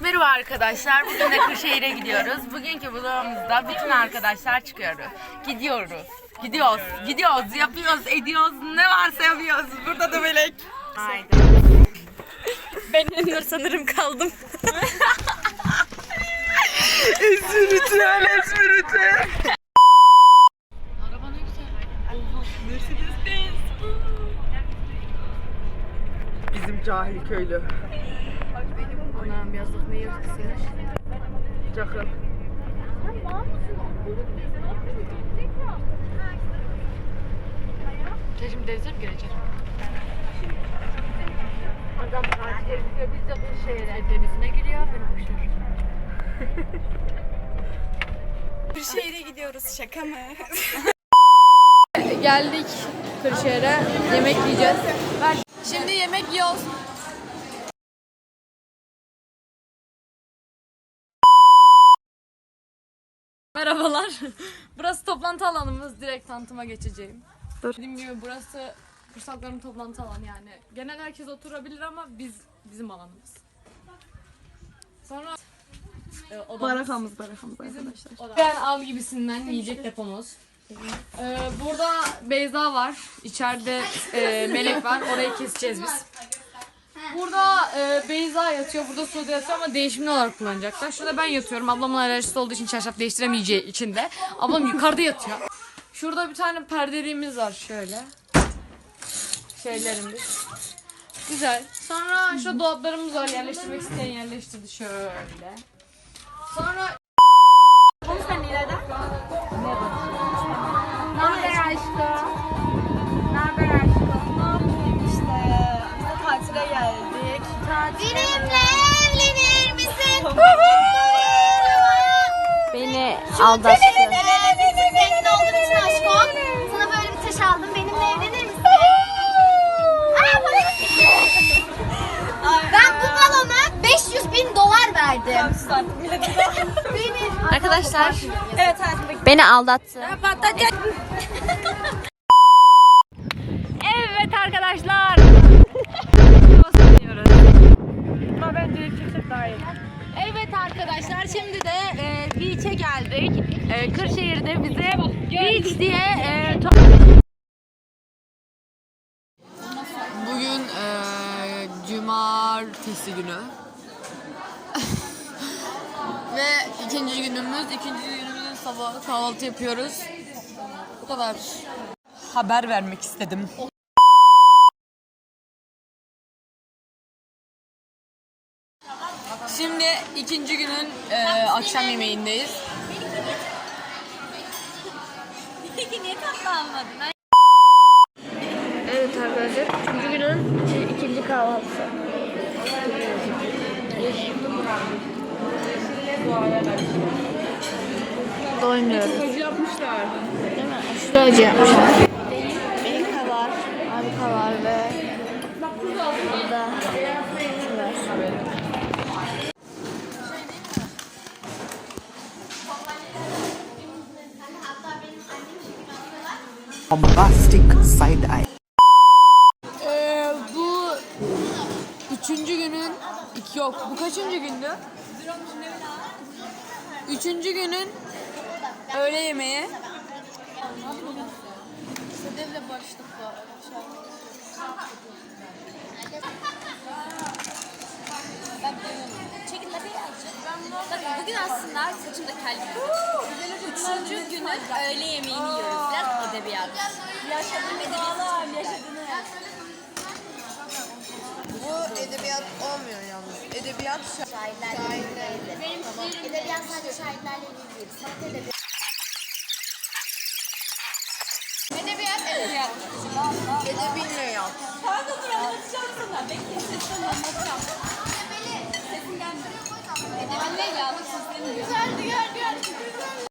Merhaba arkadaşlar. Bugün de Kırşehir'e gidiyoruz. Bugünkü vlogumuzda bütün arkadaşlar çıkıyoruz. Gidiyoruz. Gidiyoruz. Gidiyoruz. Yapıyoruz. Ediyoruz. Ne varsa yapıyoruz. Burada da melek. Haydi. Ben Nur sanırım kaldım. Espritüel, espritüel. Bizim cahil köylü. Anam yazlık ne yazıksıymış. Cakın. Sen şimdi denize mi gireceksin? E, denizine giriyor benim kuşlar. Bir şehre gidiyoruz şaka mı? Geldik Kırşehir'e. Yemek yiyeceğiz. Şimdi yemek yiyoruz. Merhabalar. Burası toplantı alanımız. Direkt tanıtıma geçeceğim. Dediğim gibi burası kursakların toplantı alanı yani. Genel herkes oturabilir ama biz bizim alanımız. Sonra e, odamız. Barakamız barakamız arkadaşlar. Ben al gibisinden yiyecek depomuz. Ee, burada Beyza var. İçeride e, Melek var. Orayı keseceğiz biz. E, Beyza yatıyor. Burada Sude yatıyor ama değişimli olarak kullanacaklar. Şurada ben yatıyorum. Ablamın alerjisi olduğu için çarşaf değiştiremeyeceği için de. Ablam yukarıda yatıyor. Şurada bir tane perdeliğimiz var şöyle. Şeylerimiz. Güzel. Sonra şu dolaplarımız var. Yerleştirmek isteyen yerleştirdi şöyle. Sonra İşte Beni aldattı. Zengin olduğum için aşkım. Sana böyle bir taş aldım. Benimle evlenir misin? Aa, bana- ben bu balona 500 bin dolar verdim. Benim Arkadaşlar Evet hayatımda beni aldattı. Evet arkadaşlar şimdi de e, beach'e geldik. E, Kırşehir'de bize beach diye e, Bugün eee cumartesi günü. Ve ikinci günümüz, ikinci günümüzün sabahı kahvaltı yapıyoruz. Bu kadar. haber vermek istedim. Şimdi ikinci günün eee, akşam yemeğindeyiz. Evet arkadaşlar üçüncü günün ikinci kahvaltısı. Doymuyoruz. Acı yapmışlar. Değil mi? Aşırı acı yapmışlar. Melika var, Harika var ve bombastic side eye. Eee, bu üçüncü günün iki yok. Bu kaçıncı gündü? Üçüncü günün öğle yemeği. Bakın bugün aslında saçımda kel gibi. Üçüncü günün öğle yemeğini yiyoruz. Biraz edebiyat. Yaşadım edebiyat. yaşadığını. Bu edebiyat olmuyor yalnız. Edebiyat şairlerle ilgili. Benim tamam. Edebiyat sadece şairlerle ilgili değil. Sanat edebiyatı. Edebiyat edebiyat. Edebiyat. Güzeldi gel gel. Güzeldi.